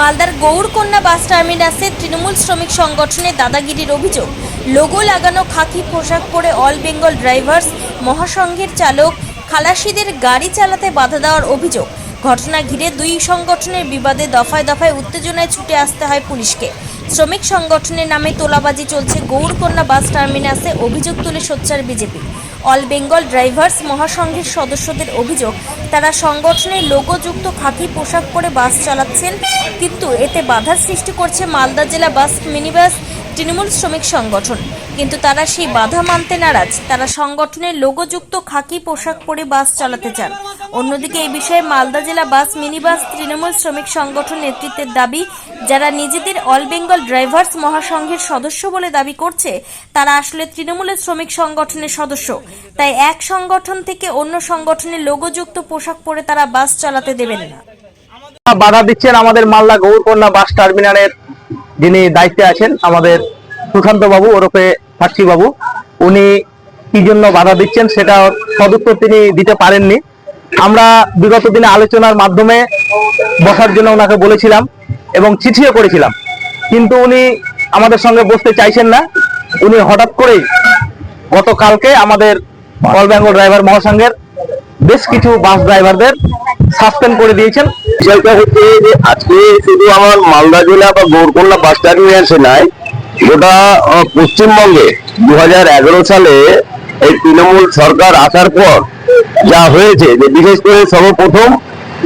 মালদার গৌরকন্যা বাস টার্মিনাসে তৃণমূল শ্রমিক সংগঠনের দাদাগিরির অভিযোগ, লোগো লাগানো খাকি পোশাক পরে অল বেঙ্গল ড্রাইভার্স, মহাসংঘের চালক, খালাসিদের গাড়ি চালাতে বাধা দেওয়ার অভিযোগ। ঘটনা ঘিরে দুই সংগঠনের বিবাদে দফায় দফায় উত্তেজনায় ছুটে আসতে হয় পুলিশকে। শ্রমিক সংগঠনের নামে তোলাবাজি চলছে গৌরকন্যা বাস টার্মিনাসে, অভিযোগ তুলে সোচ্চার বিজেপি। অল বেঙ্গল ড্রাইভার্স মহাসংঘের সদস্যদের অভিযোগ, তারা সংগঠনের লোগোযুক্ত খাকি পোশাক করে বাস চালাচ্ছেন, কিন্তু এতে বাধার সৃষ্টি করছে মালদা জেলা বাস, মিনিবাস, তৃণমূল শ্রমিক সংগঠন। কিন্তু তারা সেই বাধা মানতে নারাজ। তারা সংগঠনের লোগোযুক্ত খাকি পোশাক পরে বাস চালাতে চান। অন্যদিকে এই বিষয়ে মালদা জেলা বাস, মিনিবাস, তৃণমূল শ্রমিক সংগঠন নেতৃত্বের দাবি, যারা নিজেদের অল বেঙ্গল ড্রাইভার্স মহাসংঘের সদস্য বলে দাবি করছে, তারা আসলে তৃণমূলের শ্রমিক সংগঠনের সদস্য। তাই এক সংগঠন থেকে অন্য সংগঠনের লোগোযুক্ত পোশাক পরে তারা বাস চালাতে দেবেন না। বাধা দিচ্ছেন আমাদের মালদা গৌরকন্যা বাস টার্মিনালের যিনি দায়িত্বে আছেন, আমাদের সুশান্ত বাবু সাক্ষী বাবু, উনি কি জন্য বাধা দিচ্ছেন সেটা সদুত্তর তিনি দিতে পারেননি। আমরা বিগত দিনে আলোচনার মাধ্যমে বসার জন্য ওনাকে বলেছিলাম এবং চিঠিও করেছিলাম। কিন্তু উনি আমাদের সঙ্গে বসতে চাইছেন না। উনি হঠাৎ করেই গতকালকে আমাদের অল বেঙ্গল ড্রাইভার মহাসংঘের বেশ কিছু বাস ড্রাইভারদের সাসপেন্ড করে দিয়েছেন। বিষয়টা হচ্ছে যে আজকে শুধু আমার মালদা জেলা বা গৌরকন্যা বাস টার্মিনাসে নাই গোটা পশ্চিমবঙ্গে দুহাজার এগারো সালে এই তৃণমূল সরকার আসার পর যা হয়েছে, যে বিশেষ করে সর্বপ্রথম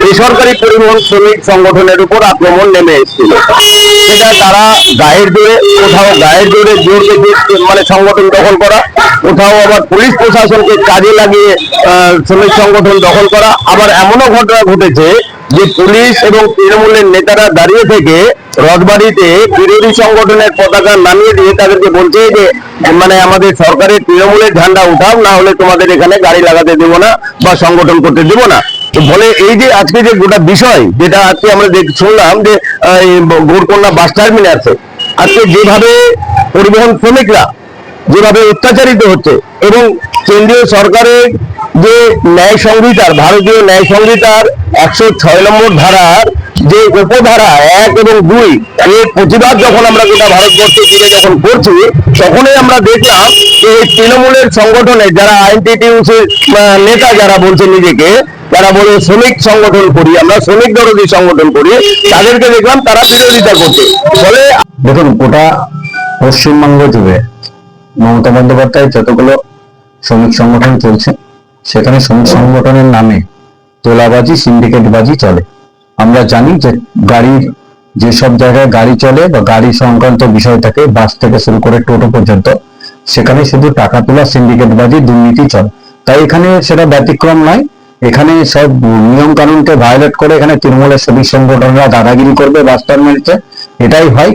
বেসরকারি পরিবহন শ্রমিক সংগঠনের উপর আক্রমণ নেমে এসেছিল। সেটা তারা গায়ের জোরে, কোথাও গায়ের জোরে জোর বেঁধে মানে সংগঠন দখল করা, কোথাও আবার পুলিশ প্রশাসনকে কাজে লাগিয়ে শ্রমিক সংগঠন দখল করা। আবার এমনও ঘটনা ঘটেছে যে পুলিশ এবং তৃণমূলের নেতারা দাঁড়িয়ে থেকে রথবাড়িতে বিরোধী সংগঠনের পতাকা নামিয়ে দিয়ে তাদেরকে বলছে যে মানে আমাদের সরকারের তৃণমূলের ঝান্ডা উঠাও, না হলে তোমাদের এখানে গাড়ি লাগাতে দেবো না বা সংগঠন করতে দেবো না। বলে এই যে আজকে যে গোটা বিষয়, যেটা আজকে আমরা শুনলাম যে গৌরকন্যা বাস টার্মিনাসে আজকে যেভাবে পরিবহন শ্রমিকরা যেভাবে অত্যাচারিত হচ্ছে এবং কেন্দ্রীয় সরকারের যে ন্যায় সংহিতার, ভারতীয় ন্যায় সংহিতার একশো ছয় নম্বর ধারার যে উপধারা এক এবং দুই এর প্রতিবাদ যখন আমরা গোটা ভারতবর্ষ জুড়ে যখন করছি, তখনই আমরা দেখলাম যে তৃণমূলের সংগঠনে যারা আইনটিটিউস নেতা যারা বলছে নিজেকে যারা বলে শ্রমিক সংগঠন করি, আমরা শ্রমিক দরদি সংগঠন করি, তাদেরকে দেখলাম তারা বিরোধিতা করছে। ফলে দেখুন, গোটা পশ্চিমবঙ্গ জুড়ে মমতা বন্দ্যোপাধ্যায় যতগুলো শ্রমিক সংগঠন চলছে। সেখানে শ্রমিক সংগঠনের নামে তোলাবাজি সিন্ডিকেটবাজি চলে। আমরা জানি যে গাড়ির যেসব জায়গায় গাড়ি চলে বা গাড়ি সংক্রান্ত বিষয় থাকে বাস থেকে শুরু করে টোটো পর্যন্ত সেখানে শুধু টাকা তোলা সিন্ডিকেটবাজি দুর্নীতি চলে। তাই এখানে সেটা ব্যতিক্রম নয়। এখানে সব নিয়ম কানুনকে ভায়োলেট করে এখানে তৃণমূলের শ্রমিক সংগঠনরা দাদাগিরি করবে বাস টার্মিনাসে এটাই হয়।